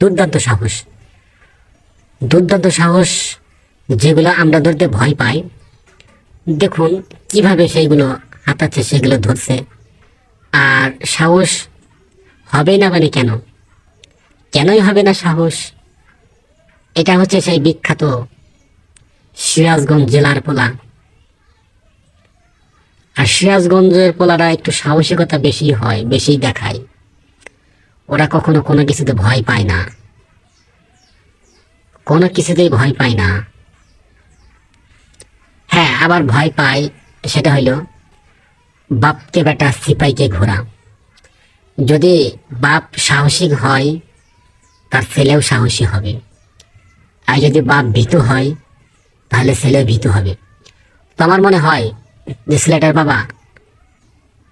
দুর্দান্ত সাহস। দুর্দান্ত সাহস যেগুলো আমরা ধরতে ভয় পাই। দেখুন, কীভাবে সেইগুলো হাতাচ্ছে সেগুলো ধরছে। আর সাহস হবে না মানে কেন? কেনই হবে না সাহস? এটা হচ্ছে সেই বিখ্যাত সিরাজগঞ্জ জেলার পোলা। আর সিরাজগঞ্জের পোলারা একটু সাহসিকতা বেশি হয়, বেশি দেখায়। ওরা কখনো কোনো কিছুতে ভয় পায় না। কোনো কিছুতেই ভয় পায় না। হ্যাঁ আবার ভয় পায়, সেটা হইল বাপকে বেটা সিপাইকে ঘোরা যদি বাপ সাহসিক হয়, তার ছেলেও সাহসী হবে। আর যদি বাপ ভীতু হয়, তাহলে ছেলেও ভীতু হবে। তো আমার মনে হয় যে ছেলেটার বাবা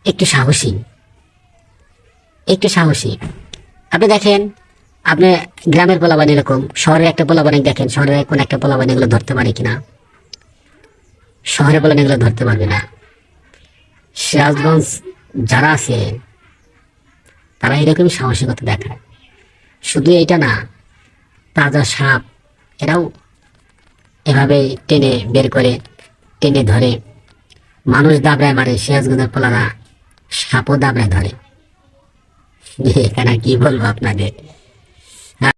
একটু সাহসী। একটু সাহসী। আপনি দেখেন, আপনি গ্রামের পোলাবান এরকম, শহরের একটা পোলাবান দেখেন, শহরের কোন একটা পোলাবান এগুলো ধরতে পারে কিনা? শহরে পোলাবান এগুলো ধরতে পারবে না। সিরাজগঞ্জ যারা আছে, তারা এরকমই সাহসিকতা দেখায়। শুধু এটা না, তাজা সাপ, এরাও এভাবে টেনে বের করে, টেনে ধরে। মানুষ দাবড়ায় মারে, সিরাজগঞ্জের পোলারা সাপও দাবড়ায় ধরে। এখানে আর কি বলবো আপনাদের